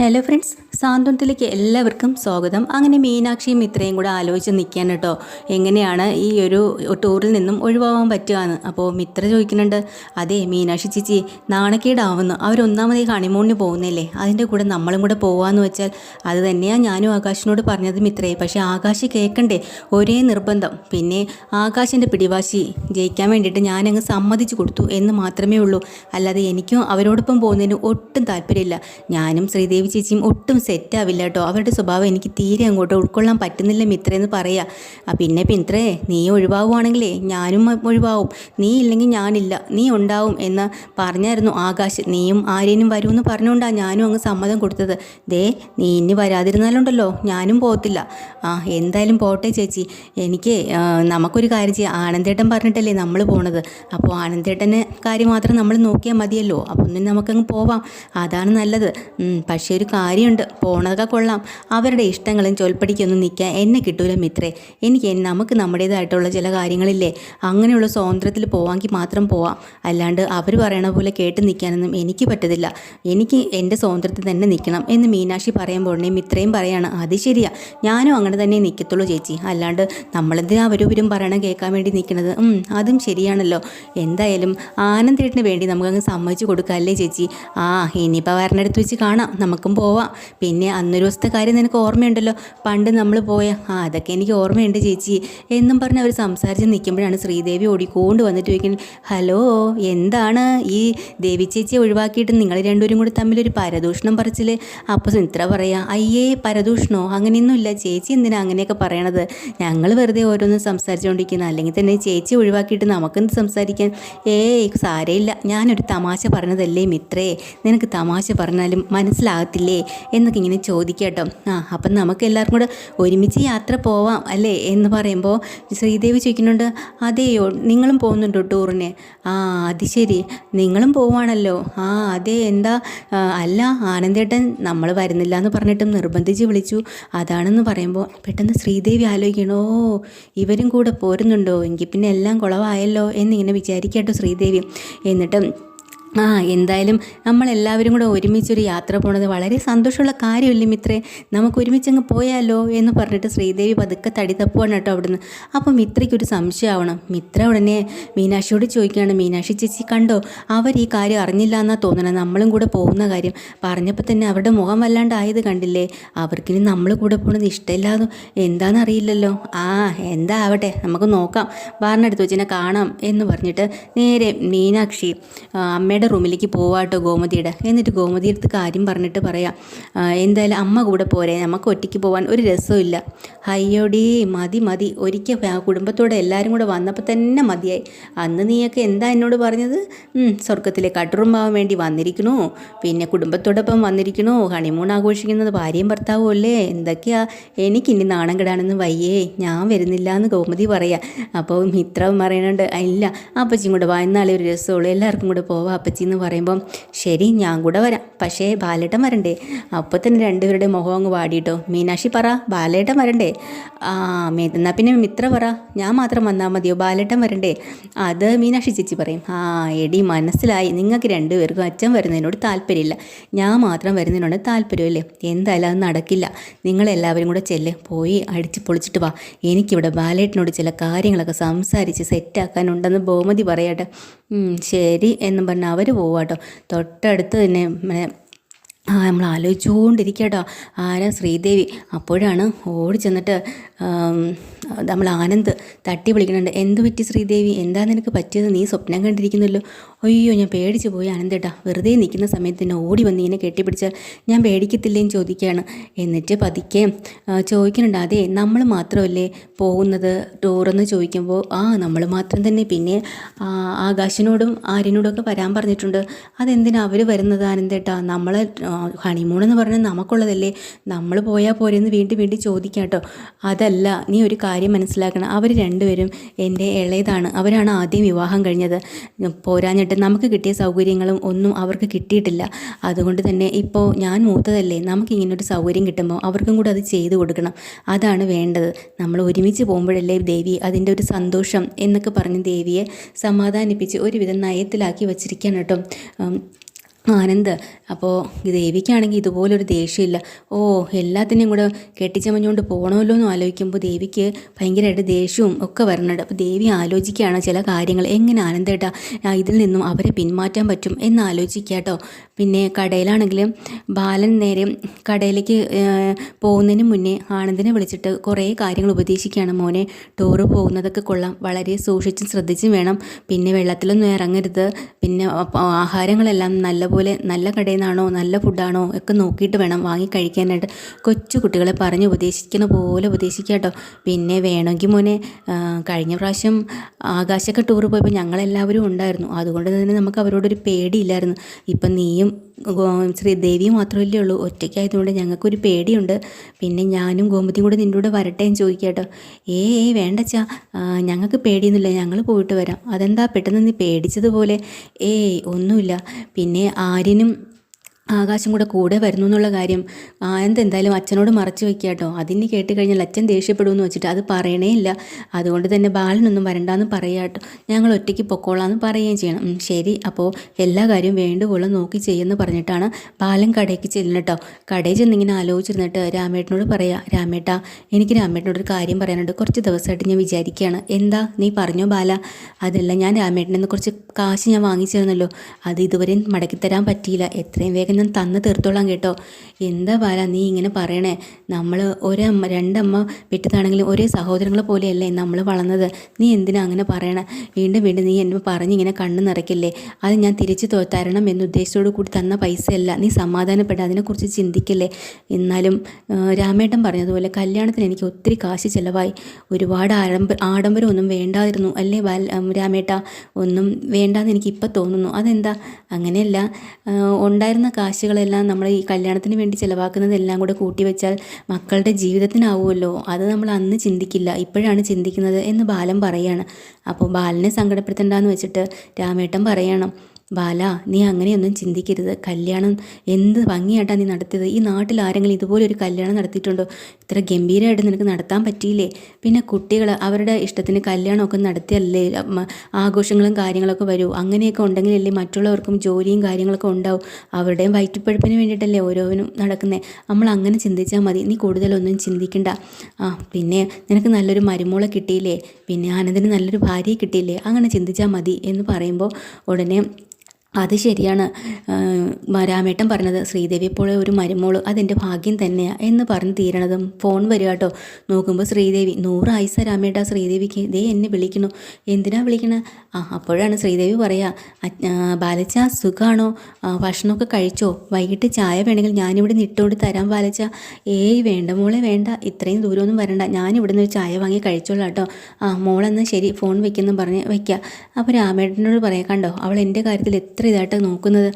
Hello friends സാന്ത്വനത്തിലേക്ക് എല്ലാവർക്കും സ്വാഗതം. അങ്ങനെ മീനാക്ഷിയും ഇത്രയും കൂടെ ആലോചിച്ച് നിൽക്കാൻ കേട്ടോ. എങ്ങനെയാണ് ഈ ഒരു ടൂറിൽ നിന്നും ഒഴിവാകാൻ പറ്റുകയെന്ന്? അപ്പോൾ മിത്ര ചോദിക്കുന്നുണ്ട് അതെ മീനാക്ഷി ചേച്ചി നാണക്കേടാവുന്നു. അവരൊന്നാമതേ ഹണിമൂണിന് പോകുന്നില്ലേ അതിന്റെ കൂടെ നമ്മളും കൂടെ പോകാമെന്ന് വെച്ചാൽ അത് തന്നെയാണ് ഞാനും ആകാശിനോട് പറഞ്ഞത് മിത്രയെ പക്ഷേ ആകാശ് കേൾക്കണ്ടേ? ഒരേ നിർബന്ധം. പിന്നെ ആകാശിന്റെ പിടിവാശി ജയിക്കാൻ വേണ്ടിയിട്ട് ഞാനങ്ങ് സമ്മതിച്ചു കൊടുത്തു എന്ന് മാത്രമേ ഉള്ളൂ. അല്ലാതെ എനിക്കും അവരോടൊപ്പം പോകുന്നതിന് ഒട്ടും താല്പര്യമില്ല. ഞാനും ശ്രീദേവി ചേച്ചിയും ഒട്ടും സെറ്റാവില്ല കേട്ടോ അവരുടെ സ്വഭാവം എനിക്ക് തീരെ അങ്ങോട്ട് ഉൾക്കൊള്ളാൻ പറ്റുന്നില്ല മിത്രയെന്ന് പറയാ. ആ പിന്നെ മിത്രേ നീ ഒഴിവാകുവാണെങ്കിലേ ഞാനും ഒഴിവാകും നീ ഇല്ലെങ്കിൽ ഞാനില്ല. നീ ഉണ്ടാവും എന്ന് പറഞ്ഞായിരുന്നു ആകാശ്. നീയും ആര്യനും വരുമെന്ന് പറഞ്ഞുകൊണ്ടാണ് ഞാനും അങ്ങ് സമ്മതം കൊടുത്തത്. ദേ നീ ഇനി വരാതിരുന്നാലുണ്ടല്ലോ. ഞാനും പോകത്തില്ല. ആ എന്തായാലും പോട്ടെ ചേച്ചി. എനിക്ക് നമുക്കൊരു കാര്യം ചെയ്യാം. ആനന്ദേട്ടൻ പറഞ്ഞിട്ടല്ലേ നമ്മൾ പോണത്. അപ്പോൾ ആനന്ദേട്ടന്റെ കാര്യം മാത്രം നമ്മൾ നോക്കിയാൽ മതിയല്ലോ. അപ്പോൾ ഒന്നും നമുക്കങ്ങ് പോവാം. അതാണ് നല്ലത്. പക്ഷേ ഒരു കാര്യമുണ്ട്. പോണതൊക്കെ കൊള്ളാം. അവരുടെ ഇഷ്ടങ്ങളും ചൊൽപ്പടിക്കൊന്നും നിൽക്കാൻ എന്നെ കിട്ടൂല മിത്രേ. എനിക്ക് നമുക്ക് നമ്മുടേതായിട്ടുള്ള ചില കാര്യങ്ങളില്ലേ. അങ്ങനെയുള്ള സ്വാതന്ത്ര്യത്തിൽ പോവാമെങ്കിൽ മാത്രം പോവാം. അല്ലാണ്ട് അവർ പറയണ പോലെ കേട്ട് നിൽക്കാനൊന്നും എനിക്ക് പറ്റത്തില്ല. എനിക്ക് എന്റെ സ്വാതന്ത്ര്യത്തിൽ തന്നെ നിൽക്കണം എന്ന് മീനാക്ഷി പറയുമ്പോൾ മിത്രയും പറയാണ്. അത് ശരിയാ. ഞാനും അങ്ങനെ തന്നെ നിൽക്കത്തുള്ളൂ ചേച്ചി. അല്ലാണ്ട് നമ്മളെന്തിനാ അവരൂപരും പറയണം കേൾക്കാൻ വേണ്ടി നിൽക്കുന്നത് അതും ശരിയാണല്ലോ. എന്തായാലും ആനന്ദേട്ടിന് വേണ്ടി നമുക്കങ്ങ് സമ്മതിച്ചു കൊടുക്കാം അല്ലേ ചേച്ചി? ആ ഇനിയിപ്പോൾ വരണടുത്ത് വെച്ച് കാണാം. നമുക്കും പോവാം. പിന്നെ അന്നൊരു ദിവസത്തെ കാര്യം നിനക്ക് ഓർമ്മയുണ്ടല്ലോ. പണ്ട് നമ്മൾ പോയ ആ അതൊക്കെ എനിക്ക് ഓർമ്മയുണ്ട് ചേച്ചി. എന്നും പറഞ്ഞ് അവർ സംസാരിച്ച് നിൽക്കുമ്പോഴാണ് ശ്രീദേവി ഓടിക്കൊണ്ട് വന്നിട്ട് ചോദിക്കുന്നത് ഹലോ എന്താണ് ഈ ദേവി ചേച്ചിയെ ഒഴിവാക്കിയിട്ട് നിങ്ങൾ രണ്ടുപേരും കൂടി തമ്മിലൊരു പരദൂഷണം പറിച്ചില്ലേ? അപ്പോൾ ഇത്ര പറയാം അയ്യേ പരദൂഷണോ? അങ്ങനെയൊന്നുമില്ല ചേച്ചി എന്തിനാ അങ്ങനെയൊക്കെ പറയണത്? ഞങ്ങൾ വെറുതെ ഓരോന്ന് സംസാരിച്ചുകൊണ്ടിരിക്കുന്നത് അല്ലെങ്കിൽ തന്നെ ചേച്ചി ഒഴിവാക്കിയിട്ട് നമുക്കെന്ത് സംസാരിക്കാൻ? ഏയ് സാരയില്ല ഞാനൊരു തമാശ പറഞ്ഞതല്ലേ മിത്രേ. നിനക്ക് തമാശ പറഞ്ഞാലും മനസ്സിലാകത്തില്ലേ. എന്നൊക്കെ ഇങ്ങനെ ചോദിക്കട്ടോ ആ അപ്പം നമുക്ക് എല്ലാവർക്കും കൂടെ ഒരുമിച്ച് യാത്ര പോവാം അല്ലേ എന്ന് പറയുമ്പോൾ ശ്രീദേവി ചോദിക്കുന്നുണ്ട് അതെയോ നിങ്ങളും പോകുന്നുണ്ടോ ടൂറിന്? ആ അത് ശരി നിങ്ങളും പോവാണല്ലോ ആ അതെ എന്താ? അല്ല ആനന്ദേട്ടൻ നമ്മൾ വരുന്നില്ല എന്ന് പറഞ്ഞിട്ടും നിർബന്ധിച്ച് വിളിച്ചു. അതാണെന്ന് പറയുമ്പോൾ പെട്ടെന്ന് ശ്രീദേവി ആലോചിക്കണം ഓ ഇവരും കൂടെ പോരുന്നുണ്ടോ? എങ്കിൽ പിന്നെ എല്ലാം കുളവായല്ലോ എന്നിങ്ങനെ വിചാരിക്കട്ടോ ശ്രീദേവി. എന്നിട്ടും ആ എന്തായാലും നമ്മളെല്ലാവരും കൂടെ ഒരുമിച്ചൊരു യാത്ര പോണത് വളരെ സന്തോഷമുള്ള കാര്യമല്ലേ മിത്രേ? നമുക്ക് ഒരുമിച്ചങ്ങ് പോയാലോ എന്ന് പറഞ്ഞിട്ട് ശ്രീദേവി പതുക്കെ തടി തപ്പുവാണ് കേട്ടോ അവിടുന്ന്. അപ്പോൾ മിത്രയ്ക്കൊരു സംശയമാവണം. മിത്ര ഉടനെ മീനാക്ഷിയോട് ചോദിക്കുകയാണ് മീനാക്ഷി ചേച്ചി കണ്ടോ? അവർ ഈ കാര്യം അറിഞ്ഞില്ല എന്നാണ് തോന്നണത് നമ്മളും കൂടെ പോകുന്ന കാര്യം. പറഞ്ഞപ്പോൾ തന്നെ അവരുടെ മുഖം വല്ലാണ്ടായത് കണ്ടില്ലേ? അവർക്കിനി നമ്മൾ കൂടെ പോണത് ഇഷ്ടമില്ലാതെ എന്താണെന്നറിയില്ലല്ലോ ആ എന്താ ആവട്ടെ നമുക്ക് നോക്കാം. ബാറിനടുത്ത് വെച്ചിനെ കാണാം എന്ന് പറഞ്ഞിട്ട് നേരെ മീനാക്ഷി ആ, അമ്മയുടെ റൂമിലേക്ക് പോവാട്ടോ ഗോമതിയുടെ. എന്നിട്ട് ഗോമതി അടുത്ത് കാര്യം പറഞ്ഞിട്ട് പറയാം എന്തായാലും അമ്മ കൂടെ പോരെ. നമുക്ക് ഒറ്റയ്ക്ക് പോകാൻ ഒരു രസമില്ല അയ്യോടേ മതി മതി. ഒരിക്കൽ കുടുംബത്തോടെ എല്ലാവരും കൂടെ വന്നപ്പോൾ തന്നെ മതിയായി. അന്ന് നീയൊക്കെ എന്താ എന്നോട് പറഞ്ഞത്? സ്വർഗത്തിലെ കട്ടുറുമ്പാവാൻ വേണ്ടി വന്നിരിക്കണു. പിന്നെ കുടുംബത്തോടൊപ്പം വന്നിരിക്കണു. ഹണിമൂൺ ആഘോഷിക്കുന്നത് ഭാര്യയും ഭർത്താവും അല്ലേ? എന്തൊക്കെയാ? എനിക്കിനി നാണം കിടാണെന്ന് വയ്യേ. ഞാൻ വരുന്നില്ല എന്ന് ഗോമതി പറയാം. അപ്പോൾ മിത്രം പറയണുണ്ട് "ആ, ഇല്ല അപ്പച്ചിയും കൂടെ വാ. ഒരു രസമുള്ളൂ. എല്ലാവർക്കും കൂടെ പോവാം അപ്പച്ചി എന്ന് പറയുമ്പം ശരി ഞാൻ കൂടെ വരാം. പക്ഷേ ബാലേട്ടൻ വരണ്ടേ? അപ്പോൾ തന്നെ രണ്ടുപേരുടെ മുഖം അങ്ങ് വാടിയിട്ടോ മീനാക്ഷി പറ ബാലേട്ടൻ വരണ്ടേ? ആ എന്നാൽ പിന്നെ മിത്ര പറ. ഞാൻ മാത്രം വന്നാൽ മതിയോ? ബാലേട്ടൻ വരണ്ടേ? അത് മീനാക്ഷി ചേച്ചി പറയും. ആ എടി മനസ്സിലായി. നിങ്ങൾക്ക് രണ്ടുപേർക്കും അച്ഛൻ വരുന്നതിനോട് താല്പര്യമില്ല. ഞാൻ മാത്രം വരുന്നതിനോട് താല്പര്യമില്ലേ? എന്തായാലും അത് നടക്കില്ല. നിങ്ങളെല്ലാവരും കൂടെ ചെല്ല്. പോയി അടിച്ച് പൊളിച്ചിട്ട് വാ. എനിക്കിവിടെ ബാലേട്ടനോട് ചില കാര്യങ്ങളൊക്കെ സംസാരിച്ച് സെറ്റാക്കാനുണ്ടെന്ന് ബഹുമതി പറയട്ടെ. ശരി എന്നും പറഞ്ഞ് അവർ പോവാട്ടോ. തൊട്ടടുത്ത് തന്നെ നമ്മൾ ആലോചിച്ചുകൊണ്ടിരിക്കട്ടോ ആരാ ശ്രീദേവി? അപ്പോഴാണ് ഓടി ചെന്നിട്ട് നമ്മൾ ആനന്ദ് തട്ടി വിളിക്കുന്നുണ്ട്. എന്ത് പറ്റി ശ്രീദേവി? എന്താ നിനക്ക് പറ്റിയത് നീ സ്വപ്നം കണ്ടിരിക്കുന്നല്ലോ? അയ്യോ ഞാൻ പേടിച്ച് പോയി ആനന്ദേട്ടാ വെറുതെ നിൽക്കുന്ന സമയത്ത് എന്നെ ഓടി വന്ന് ഇങ്ങനെ കെട്ടിപ്പിടിച്ചാൽ ഞാൻ പേടിക്കത്തില്ലേന്ന് ചോദിക്കുകയാണ്. എന്നിട്ട് പതുക്കെ ചോദിക്കുന്നുണ്ട്. അതെ നമ്മൾ മാത്രമല്ലേ പോകുന്നത്? ടൂറെന്ന് ചോദിക്കുമ്പോൾ ആ നമ്മൾ മാത്രം തന്നെ. പിന്നെ ആകാശിനോടും ആര്യനോടും ഒക്കെ വരാൻ പറഞ്ഞിട്ടുണ്ട്. അതെന്തിനാ അവർ വരുന്നത് ആനന്ദേട്ടാ നമ്മൾ ഹണിമൂൺ എന്ന് പറഞ്ഞാൽ നമുക്കുള്ളതല്ലേ. നമ്മൾ പോയാൽ പോരെന്ന് വീണ്ടും വീണ്ടും ചോദിക്കാം കേട്ടോ. അതല്ല നീ ഒരു കാര്യം മനസ്സിലാക്കണം. അവർ രണ്ടുപേരും എന്റെ ഇളയതാണ്. അവരാണ് ആദ്യം വിവാഹം കഴിഞ്ഞത്. പോരാഞ്ഞിട്ട് നമുക്ക് കിട്ടിയ സൗകര്യങ്ങളും ഒന്നും അവർക്ക് കിട്ടിയിട്ടില്ല. അതുകൊണ്ട് തന്നെ ഇപ്പോൾ ഞാൻ മൂത്തതല്ലേ. നമുക്ക് ഇങ്ങനൊരു സൗകര്യം കിട്ടുമ്പോൾ അവർക്കും കൂടെ അത് ചെയ്തു കൊടുക്കണം. അതാണ് വേണ്ടത്. നമ്മൾ ഒരുമിച്ച് പോകുമ്പോഴല്ലേ ദേവി അതിന്റെ ഒരു സന്തോഷം എന്നൊക്കെ പറഞ്ഞ് ദേവിയെ സമാധാനിപ്പിച്ച് ഒരുവിധം നയത്തിലാക്കി വച്ചിരിക്കുകയാണ് കേട്ടോ. ആനന്ദ് അപ്പോൾ ദേവിക്കാണെങ്കിൽ ഇതുപോലൊരു ദേഷ്യമില്ല. ഓ എല്ലാത്തിനെയും കൂടെ കെട്ടിച്ചമഞ്ഞുകൊണ്ട് പോകണമല്ലോ എന്ന് ആലോചിക്കുമ്പോൾ ദേവിക്ക് ഭയങ്കരമായിട്ട് ദേഷ്യവും ഒക്കെ വരുന്നുണ്ട് അപ്പോൾ ദേവി ആലോചിക്കുകയാണ് ചില കാര്യങ്ങൾ. എങ്ങനെ ആനന്ദേട്ടാ ഇതിൽ നിന്നും അവരെ പിന്മാറ്റാൻ പറ്റും എന്ന് ആലോചിക്കുക കേട്ടോ. പിന്നെ കടയിലാണെങ്കിലും ബാലൻ നേരെ കടയിലേക്ക് പോകുന്നതിന് മുന്നേ ആനന്ദിനെ വിളിച്ചിട്ട് കുറേ കാര്യങ്ങൾ ഉപദേശിക്കുകയാണ്. മോനെ ടൂറ് പോകുന്നതൊക്കെ കൊള്ളാം. വളരെ സൂക്ഷിച്ചും ശ്രദ്ധിച്ചും വേണം. പിന്നെ വെള്ളത്തിലൊന്നും ഇറങ്ങരുത്. പിന്നെ ആഹാരങ്ങളെല്ലാം നല്ലപോലെ നല്ല കടയിൽ നിന്നാണോ നല്ല ഫുഡാണോ ഒക്കെ നോക്കിയിട്ട് വേണം വാങ്ങി കഴിക്കാനായിട്ട്. കൊച്ചു കുട്ടികളെ പറഞ്ഞ് ഉപദേശിക്കുന്ന പോലെ ഉപദേശിക്കുക കേട്ടോ. പിന്നെ വേണമെങ്കിൽ മോനെ കഴിഞ്ഞ പ്രാവശ്യം ആകാശൊക്കെ ടൂറ് പോയപ്പോൾ ഞങ്ങളെല്ലാവരും ഉണ്ടായിരുന്നു. അതുകൊണ്ട് തന്നെ നമുക്ക് അവരോടൊരു പേടിയില്ലായിരുന്നു. ഇപ്പം നീയും ശ്രീദേവിയും മാത്രമല്ലേ ഉള്ളൂ. ഒറ്റയ്ക്കായതുകൊണ്ട് ഞങ്ങൾക്കൊരു പേടിയുണ്ട്. പിന്നെ ഞാനും ഗോമതിയും കൂടെ നിന്റെ കൂടെ വരട്ടെ എന്ന് ചോദിക്കുക കേട്ടോ. ഏ ഏ വേണ്ടച്ചാ. ഞങ്ങൾക്ക് പേടിയൊന്നുമില്ല. ഞങ്ങൾ പോയിട്ട് വരാം. അതെന്താ പെട്ടെന്ന് നീ പേടിച്ചതുപോലെ? ഏയ് ഒന്നുമില്ല. പിന്നെ ആര്യനും ആകാശം കൂടെ കൂടെ വരുന്നു എന്നുള്ള കാര്യം ആനന്ദ് എന്തായാലും അച്ഛനോട് മറച്ചു വെക്കുക കേട്ടോ. അതിന് കേട്ട് കഴിഞ്ഞാൽ അച്ഛൻ ദേഷ്യപ്പെടുമെന്ന് വെച്ചിട്ട് അത് പറയണേ ഇല്ല. അതുകൊണ്ട് തന്നെ ബാലനൊന്നും വരണ്ടാന്ന് പറയുക കേട്ടോ. ഞങ്ങൾ ഒറ്റയ്ക്ക് പൊക്കോളാന്ന് പറയുകയും ചെയ്യണം. ശരി. അപ്പോൾ എല്ലാ കാര്യവും വേണ്ടുപോലെ നോക്കി ചെയ്യുമെന്ന് പറഞ്ഞിട്ടാണ് ബാലൻ കടയ്ക്ക് ചെല്ലുന്നത് കേട്ടോ. കടയിൽ ചെന്നിങ്ങനെ ആലോചിച്ചിരുന്നിട്ട് രാമേട്ടനോട് പറയാ രാമേട്ട എനിക്ക് രാമേട്ടനോട് ഒരു കാര്യം പറയാനുണ്ട്. കുറച്ച് ദിവസമായിട്ട് ഞാൻ വിചാരിക്കുകയാണ്. എന്താ? നീ പറഞ്ഞോ ബാല. അതല്ല ഞാൻ രാമേട്ടനെന്ന് കുറച്ച് കാശ് ഞാൻ വാങ്ങിച്ചിരുന്നല്ലോ അത് ഇതുവരെയും മടക്കിത്തരാൻ പറ്റിയില്ല. എത്രയും വേഗം ഞാൻ തന്ന് തീർത്തോളാം കേട്ടോ. എന്താ ബാല നീ ഇങ്ങനെ പറയണേ? നമ്മൾ ഒരമ്മ രണ്ടമ്മ വിട്ടതാണെങ്കിലും ഒരേ സഹോദരങ്ങളെ പോലെയല്ലേ നമ്മൾ വളർന്നത്. നീ എന്തിനാ അങ്ങനെ പറയണേ? വീണ്ടും വീണ്ടും നീ എന്നെ പറഞ്ഞിങ്ങനെ കണ്ണ് നിറയ്ക്കില്ലേ? അത് ഞാൻ തിരിച്ചു തരണം എന്ന ഉദ്ദേശത്തോടു കൂടി തന്ന പൈസയല്ല. നീ സമാധാനപ്പെട്ട അതിനെക്കുറിച്ച് ചിന്തിക്കല്ലേ? എന്നാലും രാമേട്ടൻ പറഞ്ഞതുപോലെ കല്യാണത്തിന് എനിക്ക് ഒത്തിരി കാശ് ചിലവായി. ഒരുപാട് ആഡംബ ആഡംബരമൊന്നും വേണ്ടായിരുന്നു അല്ലേ ഉം, രാമേട്ട? ഒന്നും വേണ്ടാന്ന് എനിക്ക് ഇപ്പം തോന്നുന്നു. അതെന്താ? അങ്ങനെയല്ല. ഉണ്ടായിരുന്ന ഉണ്ടായിരുന്ന കാശുകളെല്ലാം നമ്മൾ ഈ കല്യാണത്തിന് വേണ്ടി ചിലവാക്കുന്നതെല്ലാം കൂടെ കൂട്ടി വെച്ചാൽ മക്കളുടെ ജീവിതത്തിനാവുമല്ലോ. അത് നമ്മൾ അന്ന് ചിന്തിക്കില്ല. ഇപ്പോഴാണ് ചിന്തിക്കുന്നത് എന്ന് ബാലൻ പറയാണ്. അപ്പോൾ ബാലനെ സങ്കടപ്പെടുത്തണ്ടെന്ന് വെച്ചിട്ട് രാമേട്ടൻ പറയണം. ബാല നീ അങ്ങനെയൊന്നും ചിന്തിക്കരുത്. കല്യാണം എന്ത് ഭംഗിയായിട്ടാണ് നീ നടത്തിയത്. ഈ നാട്ടിൽ ആരെങ്കിലും ഇതുപോലെ ഒരു കല്യാണം നടത്തിയിട്ടുണ്ടോ? ഇത്ര ഗംഭീരമായിട്ട് നിനക്ക് നടത്താൻ പറ്റിയില്ലേ? പിന്നെ കുട്ടികൾ അവരുടെ ഇഷ്ടത്തിന് കല്യാണമൊക്കെ നടത്തിയല്ലേ? ആഘോഷങ്ങളും കാര്യങ്ങളൊക്കെ വരൂ. അങ്ങനെയൊക്കെ ഉണ്ടെങ്കിലല്ലേ മറ്റുള്ളവർക്കും ജോലിയും കാര്യങ്ങളൊക്കെ ഉണ്ടാവും. അവരുടെയും വയറ്റിപ്പഴുപ്പിന് വേണ്ടിയിട്ടല്ലേ ഓരോന്നും നടക്കുന്നത് നമ്മൾ അങ്ങനെ ചിന്തിച്ചാൽ മതി. നീ കൂടുതലൊന്നും ചിന്തിക്കണ്ട. ആ പിന്നെ നിനക്ക് നല്ലൊരു മരുമോളെ കിട്ടിയില്ലേ? പിന്നെ ആനന്ദിന് നല്ലൊരു ഭാര്യയെ കിട്ടിയില്ലേ? അങ്ങനെ ചിന്തിച്ചാൽ മതി എന്ന് പറയുമ്പോൾ ഉടനെ അത് ശരിയാണ്. രാമേട്ടൻ പറഞ്ഞത് ശ്രീദേവി പോലെ ഒരു മരുമോൾ അതെന്റെ ഭാഗ്യം തന്നെയാണ് എന്ന് പറഞ്ഞ് തീരണതും ഫോൺ വരിക കേട്ടോ. നോക്കുമ്പോൾ ശ്രീദേവി നൂറ് ആയിസ രാമേട്ട ശ്രീദേവിക്ക് ദേ എന്നെ വിളിക്കണോ എന്തിനാ വിളിക്കണ? ആ അപ്പോഴാണ് ശ്രീദേവി പറയുക "അ- ബാലച്ച സുഖമാണോ ഭക്ഷണമൊക്കെ കഴിച്ചോ? വൈകിട്ട് ചായ വേണമെങ്കിൽ ഞാനിവിടെ നിട്ടോണ്ട് തരാം ബാലച്ച. ഏയ് വേണ്ട മോളെ വേണ്ട. ഇത്രയും ദൂരമൊന്നും വരണ്ട. ഞാനിവിടെ ഒരു ചായ വാങ്ങി കഴിച്ചോളാം കേട്ടോ. ആ മോളെന്നാൽ ശരി ഫോൺ വെക്കുന്നു പറഞ്ഞ് വയ്ക്കുക അപ്പോൾ രാമേട്ടനോട് പറയാം കണ്ടോ അവൾ എന്റെ കാര്യത്തിൽ എത്ര ഇതായിട്ട് നോക്കുന്നത്?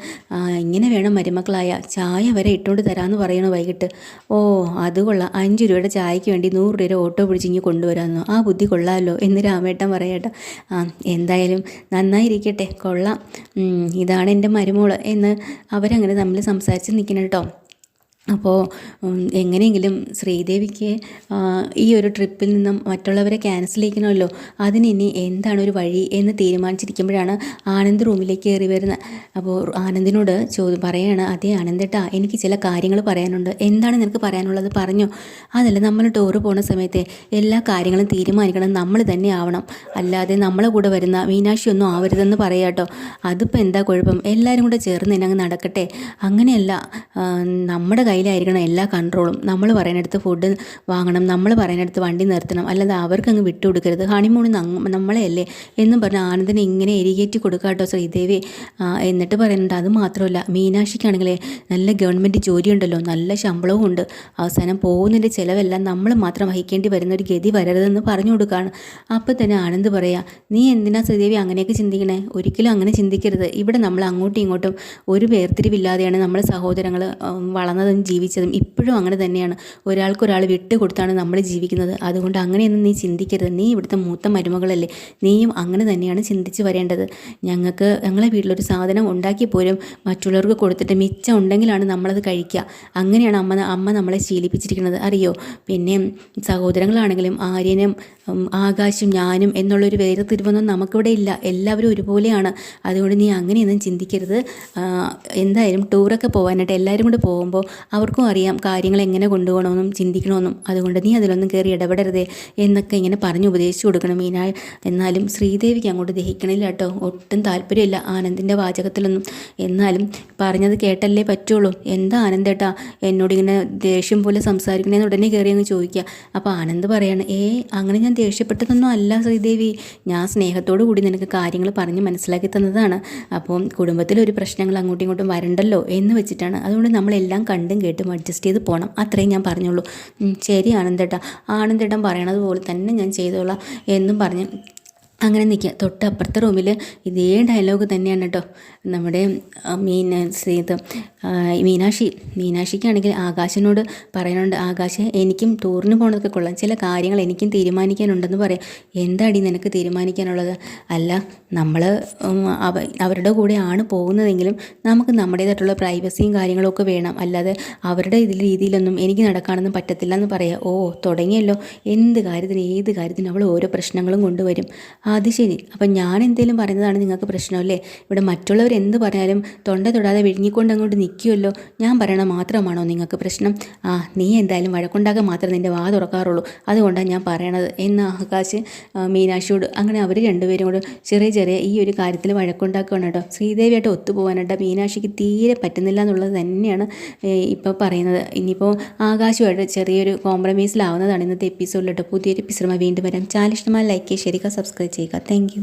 ഇങ്ങനെ വേണം മരുമക്കളായ. ചായ വരെ ഇട്ടുകൊണ്ട് തരാമെന്ന് പറയണു വൈകിട്ട്? ഓ അത് കൊള്ളാം. അഞ്ച് രൂപയുടെ ചായയ്ക്ക് വേണ്ടി നൂറ് രൂപ ഓട്ടോ പിടിച്ച് ഇങ്ങനെ കൊണ്ടുവരാമെന്നോ ആ ബുദ്ധി കൊള്ളാമല്ലോ എന്ന് രാമേട്ടൻ പറയട്ടെ. ആ എന്തായാലും നന്നായിരിക്കട്ടെ. കൊള്ളാം. ഇതാണ് എന്റെ മരുമോൾ എന്ന് അവരങ്ങനെ തമ്മിൽ സംസാരിച്ച് നിൽക്കണം കേട്ടോ. അപ്പോൾ എങ്ങനെയെങ്കിലും ശ്രീദേവിക്ക് ഈ ഒരു ട്രിപ്പിൽ നിന്നും മറ്റുള്ളവരെ ക്യാൻസൽ ചെയ്യിക്കണമല്ലോ. അതിനിനി എന്താണ് ഒരു വഴി എന്ന് തീരുമാനിച്ചിരിക്കുമ്പോഴാണ് ആനന്ദ് റൂമിലേക്ക് കയറി വരുന്നത്. അപ്പോൾ ആനന്ദിനോട് ചോദ്യം പറയാണ് അതേ ആനന്ദേട്ടാ എനിക്ക് ചില കാര്യങ്ങൾ പറയാനുണ്ട്. എന്താണ് നിനക്ക് പറയാനുള്ളത്? പറഞ്ഞു. അതല്ല നമ്മൾ ടൂറ് പോകുന്ന സമയത്ത് എല്ലാ കാര്യങ്ങളും തീരുമാനിക്കണം. നമ്മൾ തന്നെ ആവണം. അല്ലാതെ നമ്മളെ കൂടെ വരുന്ന മീനാക്ഷി ഒന്നും ആവരുതെന്ന് പറയാട്ടോ അതിപ്പോൾ എന്താ കുഴപ്പം? എല്ലാവരും കൂടെ ചേർന്ന് തന്നെ അങ്ങ് നടക്കട്ടെ. അങ്ങനെയല്ല നമ്മുടെ കയ്യിലായിരിക്കണം എല്ലാ കൺട്രോളും നമ്മൾ പറയുന്നിടത്ത് ഫുഡ് വാങ്ങണം നമ്മൾ പറയുന്നിടത്ത് വണ്ടി നിർത്തണം അല്ലാതെ അവർക്ക് അങ്ങ് വിട്ടുകൊടുക്കരുത്. ഹണിമൂണി നമ്മളെ അല്ലേ എന്നും പറഞ്ഞ് ആനന്ദിനെ ഇങ്ങനെ എരികേറ്റി കൊടുക്കാട്ടോ ശ്രീദേവി എന്നിട്ട് പറയുന്നുണ്ട് അത് മാത്രമല്ല മീനാക്ഷിക്കാണെങ്കിലേ നല്ല ഗവൺമെന്റ് ജോലിയുണ്ടല്ലോ നല്ല ശമ്പളവും ഉണ്ട്. അവസാനം പോകുന്നതിന്റെ ചിലവെല്ലാം നമ്മൾ മാത്രം വഹിക്കേണ്ടി വരുന്ന ഒരു ഗതി വരരുതെന്ന് പറഞ്ഞു കൊടുക്കുകയാണ് അപ്പോൾ തന്നെ ആനന്ദ് പറയാ നീ എന്തിനാ ശ്രീദേവി അങ്ങനെയൊക്കെ ചിന്തിക്കണേ? ഒരിക്കലും അങ്ങനെ ചിന്തിക്കരുത്. ഇവിടെ നമ്മൾ അങ്ങോട്ടും ഇങ്ങോട്ടും ഒരു വേർതിരിവില്ലാതെയാണ് നമ്മുടെ സഹോദരങ്ങൾ വളർന്നതും ജീവിച്ചതും എപ്പോഴും അങ്ങനെ തന്നെയാണ്. ഒരാൾക്കൊരാൾ വിട്ട് കൊടുത്താണ് നമ്മൾ ജീവിക്കുന്നത്. അതുകൊണ്ട് അങ്ങനെയൊന്നും നീ ചിന്തിക്കരുത്. നീ ഇവിടുത്തെ മൂത്ത മരുമകളല്ലേ. നീയും അങ്ങനെ തന്നെയാണ് ചിന്തിച്ച് വരേണ്ടത്. ഞങ്ങൾക്ക് ഞങ്ങളെ വീട്ടിലൊരു സാധനം ഉണ്ടാക്കി പോലും മറ്റുള്ളവർക്ക് കൊടുത്തിട്ട് മിച്ചം ഉണ്ടെങ്കിലാണ് നമ്മളത് കഴിക്കുക. അങ്ങനെയാണ് അമ്മ അമ്മ നമ്മളെ ശീലിപ്പിച്ചിരിക്കുന്നത്. അറിയോ? പിന്നെ സഹോദരങ്ങളാണെങ്കിലും ആര്യനും ആകാശും ഞാനും എന്നുള്ളൊരു വേർതിരിവൊന്നും നമുക്കിവിടെ ഇല്ല. എല്ലാവരും ഒരുപോലെയാണ്. അതുകൊണ്ട് നീ അങ്ങനെയൊന്നും ചിന്തിക്കരുത്. എന്തായാലും ടൂറൊക്കെ പോകാനായിട്ട് എല്ലാവരും കൂടെ പോകുമ്പോൾ അവർക്കും അറിയാം. കാര്യങ്ങൾ എങ്ങനെ കൊണ്ടുപോകണമെന്നും ചിന്തിക്കണമെന്നും അതുകൊണ്ട് നീ അതിലൊന്നും കയറി ഇടപെടരുതേ എന്നൊക്കെ ഇങ്ങനെ പറഞ്ഞു ഉപദേശിച്ചു കൊടുക്കണം മീന എന്നാലും ശ്രീദേവിക്ക് അങ്ങോട്ട് ദഹിക്കണില്ല കേട്ടോ. ഒട്ടും താല്പര്യമില്ല ആനന്ദിന്റെ വാചകത്തിലൊന്നും. എന്നാലും പറഞ്ഞത് കേട്ടല്ലേ പറ്റുള്ളൂ. എന്താ ആനന്ദേട്ടാ എന്നോട് ഇങ്ങനെ ദേഷ്യം പോലെ സംസാരിക്കണേന്ന് ഉടനെ കയറി അങ്ങ് ചോദിക്കുക. അപ്പോൾ ആനന്ദ് പറയാണ് ഏ അങ്ങനെ ഞാൻ ദേഷ്യപ്പെട്ടതൊന്നും അല്ല ശ്രീദേവി. ഞാൻ സ്നേഹത്തോടു കൂടി നിനക്ക് കാര്യങ്ങൾ പറഞ്ഞ് മനസ്സിലാക്കി തന്നതാണ്. അപ്പോൾ കുടുംബത്തിലൊരു പ്രശ്നങ്ങൾ അങ്ങോട്ടും ഇങ്ങോട്ടും വരണ്ടല്ലോ എന്ന് വെച്ചിട്ടാണ്. അതുകൊണ്ട് നമ്മളെല്ലാം കണ്ടും കേട്ടും അഡ്ജസ്റ്റ് ചെയ്ത് പോകണം അത്രയും ഞാൻ പറഞ്ഞുള്ളൂ. ശരി ആനന്ദേട്ടാ ആനന്ദേട്ടൻ പറയണത് പോലെ തന്നെ ഞാൻ ചെയ്തോളാം എന്നും പറഞ്ഞ് അങ്ങനെ നിൽക്കുക. തൊട്ടപ്പുറത്തെ റൂമിൽ ഇതേ ഡയലോഗ് തന്നെയാണ് കേട്ടോ നമ്മുടെ മീന ഇത് മീനാക്ഷി. മീനാക്ഷിക്കാണെങ്കിൽ ആകാശിനോട് പറയാനുണ്ട് ആകാശ് എനിക്കും ടൂറിന് പോകണതൊക്കെ കൊള്ളാം. ചില കാര്യങ്ങൾ എനിക്കും തീരുമാനിക്കാനുണ്ടെന്ന് പറയാം. എന്താടി നിനക്ക് തീരുമാനിക്കാനുള്ളത്? അല്ല നമ്മൾ അവ അവരുടെ കൂടെയാണ് പോകുന്നതെങ്കിലും നമുക്ക് നമ്മുടേതായിട്ടുള്ള പ്രൈവസിയും കാര്യങ്ങളൊക്കെ വേണം. അല്ലാതെ അവരുടെ ഇതിൽ രീതിയിലൊന്നും എനിക്ക് നടക്കാനൊന്നും പറ്റത്തില്ല എന്ന് പറയാം. ഓ തുടങ്ങിയല്ലോ. എന്ത് കാര്യത്തിന് ഏത് കാര്യത്തിന് അവൾ ഓരോ പ്രശ്നങ്ങളും കൊണ്ടുവരും. അത് ശരി. അപ്പം ഞാൻ എന്തെങ്കിലും പറയുന്നതാണ് നിങ്ങൾക്ക് പ്രശ്നമല്ലേ? ഇവിടെ മറ്റുള്ളവർ എന്ത് പറഞ്ഞാലും തൊണ്ട തൊടാതെ വിഴുങ്ങിക്കൊണ്ട് അങ്ങോട്ട് നിൽക്കുമല്ലോ ഞാൻ പറയണ മാത്രമാണോ നിങ്ങൾക്ക് പ്രശ്നം? ആ നീ എന്തായാലും വഴക്കുണ്ടാക്കാൻ മാത്രമേ നിന്റെ വാ തുറക്കാറുള്ളൂ. അതുകൊണ്ടാണ് ഞാൻ പറയണത്. എന്ന് ആകാശ് മീനാക്ഷിയോട് അങ്ങനെ അവർ രണ്ടുപേരും കൂടെ ചെറിയ ചെറിയ ഈ ഒരു കാര്യത്തിൽ വഴക്കുണ്ടാക്കുകയാണ് കേട്ടോ. ശ്രീദേവിയായിട്ട് ഒത്തുപോകാനായിട്ട് മീനാക്ഷിക്ക് തീരെ പറ്റുന്നില്ല എന്നുള്ളത് തന്നെയാണ് ഇപ്പോൾ പറയുന്നത്. ഇനിയിപ്പോൾ ആകാശമായിട്ട് ചെറിയൊരു കോംപ്രമൈസിലാവുന്നതാണ് ഇന്നത്തെ എപ്പിസോഡിലോട്ട് പുതിയൊരു എപ്പിസോഡ് വീണ്ടും വരാം. ചാനൽ ഇഷ്ടമായി ലൈക്ക് ചെയ്യുക ശരിക്കും സബ്സ്ക്രൈബ് ചെയ്യുക. താങ്ക്